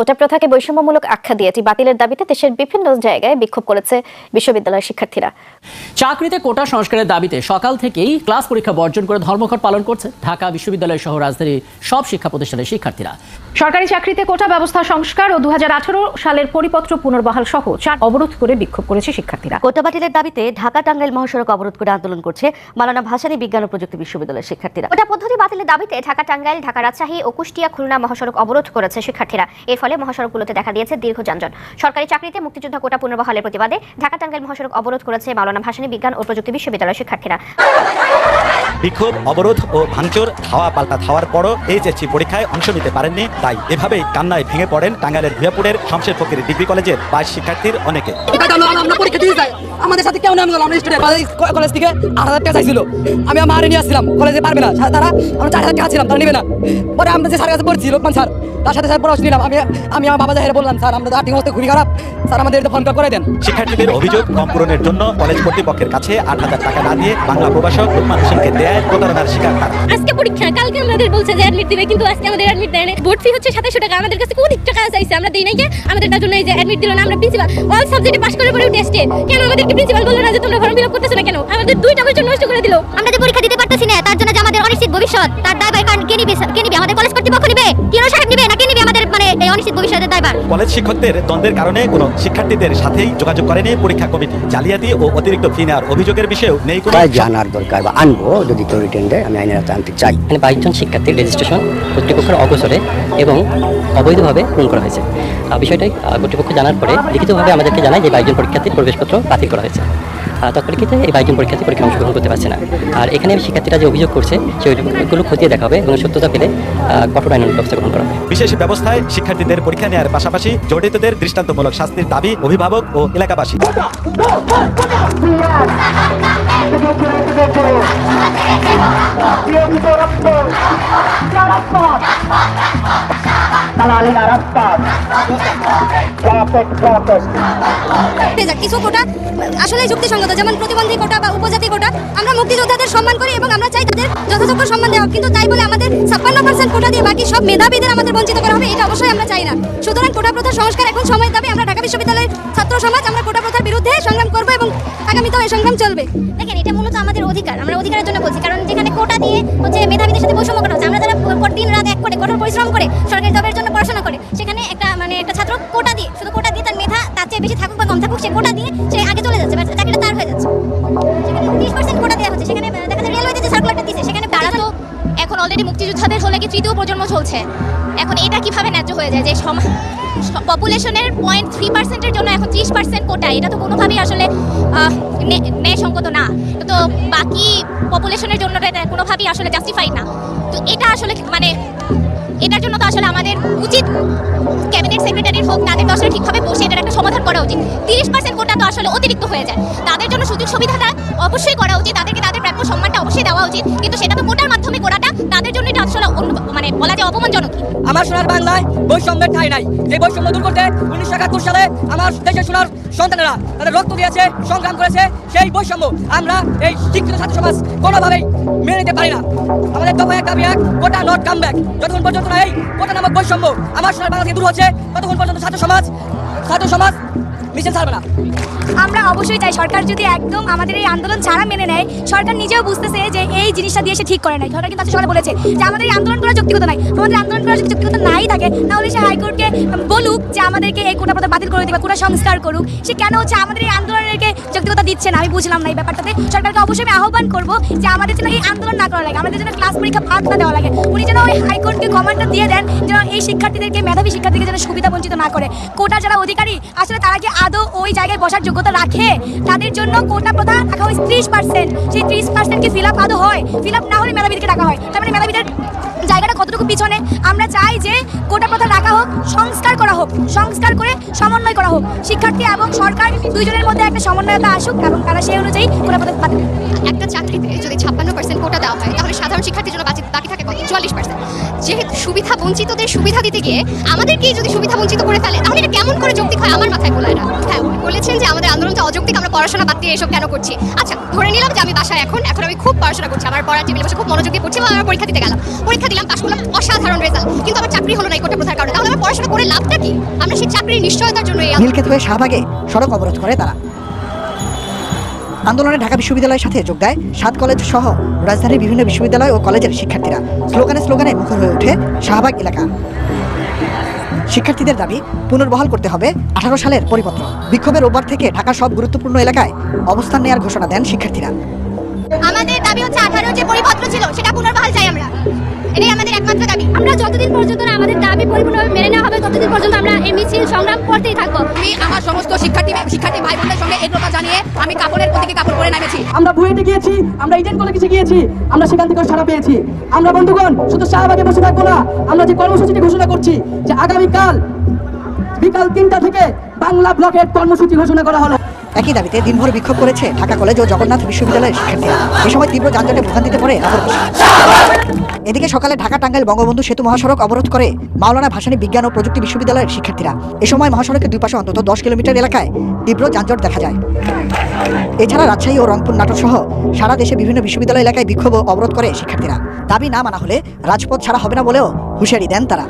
কোটা প্রথাকে বৈষম্যমূলক আখ্যা দিয়ে এটি বাতিলের দাবিতে দেশের বিভিন্ন জায়গায় বিক্ষোভ করেছে বিশ্ববিদ্যালয়ের শিক্ষার্থীরা। চাকরিতে কোটা সংস্কারের দাবিতে সকাল থেকেই ক্লাস পরীক্ষা বর্জন করে ধর্মঘট পালন করছে ঢাকা বিশ্ববিদ্যালয় সহ রাজধানীর সব শিক্ষা প্রতিষ্ঠানের শিক্ষার্থীরা। সরকারি চাকরিতে কোটা ব্যবস্থা সংস্কার ও দু সালের পরিপত্র পুনর্বহাল সহ চার অবরোধ করে বিক্ষোভ করেছে শিক্ষার্থীরা। কোটা বাতিলের দাবিতে ঢাকা টাঙ্গাইল মহাসড়ক অবরোধ করে আন্দোলন করছে মালানা ভাসানী বিজ্ঞান ও প্রযুক্তি বিশ্ববিদ্যালয়ের শিক্ষার্থীরা। কোটা পদ্ধতি বাতিলের দাবিতে ঢাকা টাঙ্গাইল ঢাকা রাজশাহী ও কুষ্টিয়া খুলনা মহাসড়ক অবরোধ করেছে শিক্ষার্থীরা। এর ফলে মহাসড়কগুলোতে দেখা দিয়েছে দীর্ঘ যানজট। সরকারি চাকরিতে মুক্তিযোদ্ধা কোটা পুনর্বহালের প্রতিবাদে ঢাকা টাঙ্গাইল মহাসড়ক অবরোধ করেছে মাওলানা ভাসানী বিজ্ঞান ও প্রযুক্তি বিশ্ববিদ্যালয়ের শিক্ষার্থীরা। বিক্ষোভ অবরোধ ও ভাঙচুর ধাওয়া পাল্টা ধাওয়ার পরও এইচএসসি পরীক্ষায় অংশ নিতে পারেননি তাই এভাবেই কান্নায় ভেঙে পড়েন টাঙ্গাইলের ভুয়াপুরের শমশের ফকির ডিগ্রি কলেজের বাইশ শিক্ষার্থীর অনেকে। আমাদের সাথে কেউ নাম গেল আমরা স্টুডেন্ট কলেজ থেকে আট হাজার টাকা চাইছিল। আমি আমার নিয়ে আসছিলাম কলেজে পারবে না। তারা আমরা চার হাজার টাকা ছিলাম তারা নেবে না। পরে আমরা যে স্যারের কাছে পড়ছি লোকমান স্যার তার সাথে স্যার পড়াশোনা নিলাম। আমি আমি আমার বাবা জাহের বললাম স্যার আমরা আর্থিক অবস্থা খুবই খারাপ। স্যার আমাদের ফোন করে দেন। শিক্ষার্থীদের অভিযোগ কম পূরণের জন্য কলেজ কর্তৃপক্ষের কাছে আট হাজার টাকা না দিয়ে বাংলা প্রভাষক লোকমান হোসেনকে দেয় প্রতারণার শিকার তারা। আজকে পরীক্ষা কালকে আমাদের বলছে যে অ্যাডমিট দিবে কিন্তু আজকে আমাদের অ্যাডমিট দেয় না ভোট ফি হচ্ছে সাতাশশো টাকা আমাদের কাছে অধিক টাকা চাইছে আমরা দিই নাই কে আমাদের তার জন্য এই যে অ্যাডমিট দিল না আমরা প্রিন্সিপাল অল সাবজেক্টে পাস করে পরেও টেস্টে কেন আমাদেরকে প্রিন্সিপাল বলল না যে তোমরা ফর্ম ফিল আপ করতেছো না কেন? আমাদের বছর নষ্ট করে দিল। আমরা যে পরীক্ষা দিতে পারতেছি না তার জন্য যে আমাদের অনিশ্চিত ভবিষ্যৎ তার দায়ভার কারণ কে নিবে কে নিবে? আমাদের কলেজ কর্তৃপক্ষ নিবে? কিরো সাহেব নিবে না কে নিবে? অনিশ্চিত ভবিষ্যতের দায়ভার কলেজ শিক্ষকদের দ্বন্দ্বের কারণে কোনো শিক্ষার্থীদের সাথেই যোগাযোগ করেনি পরীক্ষা কমিটি। জালিয়াতি ও অতিরিক্ত ফি নেওয়ার অভিযোগের বিষয়েও নেই কোনো জানার দরকার বা আনব যদি কেউ রিটার্ন দেয় আমি আইনের হাতে আনতে চাই। মানে বাইশজন শিক্ষার্থীর রেজিস্ট্রেশন কর্তৃপক্ষের অবসরে এবং অবৈধভাবে পূরণ করা হয়েছে। বিষয়টাই কর্তৃপক্ষ জানার পরে লিখিতভাবে আমাদেরকে জানায় যে বাইশজন পরীক্ষার্থীর প্রবেশপত্র বাতিল করা হয়েছে। তৎপরিক্ষিতে এই বাইকিং পরীক্ষার্থী পরীক্ষা অংশগ্রহণ করতে পারছে না আর এখানে শিক্ষার্থীরা যে অভিযোগ করছে সেই অভিযোগগুলো খতিয়ে দেখা হবে এবং সত্যতা পেলে কঠোর আইন ব্যবস্থা গ্রহণ করা হবে বিশেষ ব্যবস্থায় শিক্ষার্থীদের পরীক্ষা নেওয়ার পাশাপাশি জড়িতদের দৃষ্টান্তমূলক শাস্তির দাবি অভিভাবক ও এলাকাবাসী কিছু কোটা আসলে যুক্তিসঙ্গত, যেমন প্রতিবন্ধী কোটা বা উপজাতি কোটা, আমরা মুক্তিযোদ্ধাদের সম্মান করি এবং আমরা চাই তাদের যথাযোগ্য সম্মান দেওয়া কিন্তু তাই বলে আমাদের ছাপ্পান্ন পার্সেন্ট কোটা দিয়ে বাকি সব মেধাবীদের আমাদের বঞ্চিত করা হবে, এটা অবশ্যই আমরা চাই না। সুতরাং কোটা প্রথার সংস্কার এখন সময় দাবি, আমরা ঢাকা বিশ্ববিদ্যালয়ের ছাত্র সমাজ, আমরা কোটা প্রথার বিরুদ্ধে সংগ্রাম করব এবং আগামীতেও এই সংগ্রাম চলবে। দেখেন, এটা অধিকার জন্য বলছি। কারণ যেখানে কোটা দিয়ে হচ্ছে মেধাবীদের সাথে বৈষম্য করা হচ্ছে, আমরা যারা দিন রাত এক করে কঠোর পরিশ্রম করে সরকারি জবের জন্য পড়াশোনা করে, সেখানে একটা মানে একটা ছাত্র কোটা দিয়ে, শুধু কোটা দিয়ে তার মেধা তার চেয়ে বেশি থাকুক বা কম থাকুক, সে কোটা দিয়ে সে আগে চলে যাচ্ছে চাকরিটা তার হয়ে অলরেডি মুক্তিযোদ্ধাদের হলে কি তৃতীয় প্রজন্ম চলছে? এখন এটা কীভাবে ন্যায্য হয়ে যায় যে পপুলেশনের পয়েন্ট থ্রি পার্সেন্টের জন্য এখন ত্রিশ পার্সেন্ট কোটা, এটা তো কোনোভাবেই আসলে ন্যায়- ন্যায়সঙ্গত না। তো বাকি পপুলেশনের জন্য কোনোভাবেই আসলে জাস্টিফাইড না। তো এটা আসলে মানে এটার জন্য তো আসলে আমাদের উচিত ক্যাবিনেট সেক্রেটারির হোক, তাদের তো আসলে ঠিকভাবে বসে এটার একটা সমাধান করা উচিত। তিরিশ পার্সেন্ট কোটা তো আসলে অতিরিক্ত হয়ে যায়। তাদের জন্য সুযোগ সুবিধাটা অবশ্যই করা উচিত, তাদেরকে তাদের প্রাপ্য সম্মানটা অবশ্যই দেওয়া উচিত। কিন্তু সেটা তো কোটার মাধ্যমে করাটা তাদের জন্য এটা আসলে মানে বলা যায় অপমানজনক। আমার সোনার বাংলায় বৈষম্যের ঠাঁই নাই। যে বৈষম্য দূর করতে উনিশশো একাত্তর সালে আমার দেশের সোনার সন্তানেরা তাদের রক্ত দিয়েছে সংগ্রাম করেছে সেই বৈষম্য আমরা এই শিক্ষিত ছাত্র সমাজ কোনোভাবেই মেনে নিতে পারি না। আমাদের দফা এক দাবি এক কোটা নট কাম ব্যাক যতক্ষণ পর্যন্ত না এই কোটা নামক বৈষম্য আমার সোনার বাংলা থেকে দূর হচ্ছে ততক্ষণ পর্যন্ত ছাত্র সমাজ ছাত্র সমাজ মিছিল ছাড়বে না। আমরা অবশ্যই চাই সরকার যদি একদম আমাদের এই আন্দোলন ছাড়া মেনে নেয় সরকার নিজেও বুঝতেছে যে এই জিনিসটা দিয়ে সে ঠিক করে নাই। সরকার কিন্তু আজকে সকালে বলেছে যে আমাদের এই আন্দোলন করার যৌক্তিকতা নাই। আমাদের আন্দোলন করার যদি যৌক্তিকতা নাই থাকে, তাহলে সে হাইকোর্টকে বলুক যে আমাদেরকে এই কোটা বাতিল করে দিবে, কোটা সংস্কার করুক। সে কেন হচ্ছে আমাদের এই আন্দোলনেরকে যৌক্তিকতা দিচ্ছে না? আমি বুঝলাম না এই ব্যাপারটাতে। সরকারকে অবশ্যই আমি আহ্বান করব যে আমাদের যেন এই আন্দোলন না করা লাগে, আমাদের যেন ক্লাস পরীক্ষা বাদ না দেওয়া লাগে। উনি যেন ওই হাইকোর্টকে কমান্ডটা দিয়ে দেন, যেন এই শিক্ষার্থীদেরকে, মেধাবী শিক্ষার্থীকে যেন সুবিধা বঞ্চিত না করে। কোটা যারা অধিকারী, আসলে তারা কি আদৌ ওই জায়গায় বসার যোগ্যতা রাখে? তাদের জন্য কোটা প্রথা রাখা হয় ত্রিশ পার্সেন্ট সেই ত্রিশ পার্সেন্ট কি ফিল আপ আদৌ হয়? ফিল আপ না হলে মেধাবীদেরকে রাখা হয়। তার মানে মেধাবীদের পিছনে। আমরা চাই যে গোটা প্রথা রাখা হোক সংস্কার করা হোক, সংস্কার করে সমন্বয় করা হোক। শিক্ষার্থী এবং সরকার দুইজনের মধ্যে একটা সমন্বয়তা আসুক এবং তারা সেই অনুযায়ী প্রথা বাতিল একটা চাকরিতে যদি ছাপ্পান্ন পার্সেন্ট কোটা দেওয়া হয়, তাহলে সাধারণ শিক্ষার্থীর জন্য বাকি থাকে চুয়াল্লিশ পার্সেন্ট যেহেতু সুবিধা বঞ্চিতদের সুবিধা দিতে গিয়ে আমাদেরকেই যদি সুবিধা বঞ্চিত করে ফেলে, তাহলে এটা কেমন করে যৌক্তিক হয় আমার মাথায় গোলায় না হ্যাঁ উনি বলেছেন যে আমাদের আন্দোলনটা অযৌক্তিক, আমরা পড়াশোনা বাদ দিয়ে এসব কেন করছি? আচ্ছা ধরে নিলাম যে আমি বাসায় এখন এখন আমি খুব পড়াশোনা করছি, আমার পড়ার টেবিলে বসে খুব মনোযোগ দিয়ে পড়ছি এবং আমার পরীক্ষা দিতে গেলাম। পরীক্ষা দিলাম, পাশ করলাম, অসাধারণ রেজাল্ট কিন্তু আমার চাকরি হলো না এই কোটা প্রথার কারণে। তাহলে আমার পড়াশোনা করে লাভটা কি? আমরা সেই চাকরির নিশ্চয়তার জন্য নীলক্ষেত হয়ে শাহবাগে সড়ক অবরোধ করে তারা। আন্দোলনে ঢাকা বিশ্ববিদ্যালয়ের সাথে যোগ দেয় সাত কলেজ সহ রাজধানীর বিভিন্ন বিশ্ববিদ্যালয় ও কলেজের শিক্ষার্থীরা। স্লোগানে স্লোগানে মুখর হয়ে ওঠে শাহবাগ এলাকা। শিক্ষার্থীদের দাবি পুনর্বহাল করতে হবে আঠারো সালের পরিপত্র। বিক্ষোভের ওপর থেকে ঢাকার সব গুরুত্বপূর্ণ এলাকায় অবস্থান নেওয়ার ঘোষণা দেন শিক্ষার্থীরা। আমাদের দাবি হচ্ছে আঠারো যে পরিপত্র ছিল সেটা পুনর্বহাল চাই আমরা। এটাই আমাদের একমাত্র দাবি। যতদিন পর্যন্ত আমাদের দাবি পরিপূর্ণভাবে মেনে নেওয়া হবে ততদিন পর্যন্ত আমরা এই মিছিল সংগ্রাম করতেই থাকব। আমি আমার সমস্ত শিক্ষার্থী শিক্ষার্থী ভাই বোনদের সঙ্গে একতা জানিয়ে আমি কাপড়ের প্রতীকে কাপড় পরে নামেছি। আমরা বুয়েটে গিয়েছি আমরা ইডেন কলেজে গিয়েছি আমরা সেখান থেকে সারা পেয়েছি। আমরা বন্ধুগণ শুধু শাহবাগে বসে থাকব না আমরা যে কর্মসূচিটি ঘোষণা করছি যে আগামীকাল বিকাল তিনটা থেকে বাংলা ব্লকের কর্মসূচি ঘোষণা করা হলো। একই দাবিতে দিনভর বিক্ষোভ করেছে ঢাকা কলেজ ও জগন্নাথ বিশ্ববিদ্যালয়ের শিক্ষার্থীরা। এ সময় তীব্র যানজটে ভোগান্তিতে পড়ে এদিকে সকালে ঢাকা টাঙ্গাইল বঙ্গবন্ধু সেতু মহাসড়ক অবরোধ করে মাওলানা ভাসানী বিজ্ঞান ও প্রযুক্তি বিশ্ববিদ্যালয়ের শিক্ষার্থীরা। এ সময় মহাসড়কের দুই পাশে অন্তত দশ কিলোমিটার এলাকায় তীব্র যানজট দেখা যায়। এছাড়া রাজশাহী ও রংপুর নাটক সহ সারা দেশে বিভিন্ন বিশ্ববিদ্যালয় এলাকায় বিক্ষোভ অবরোধ করে শিক্ষার্থীরা। দাবি না মানা হলে রাজপথ ছাড়া হবে না বলেও হুঁশিয়ারি দেন তারা।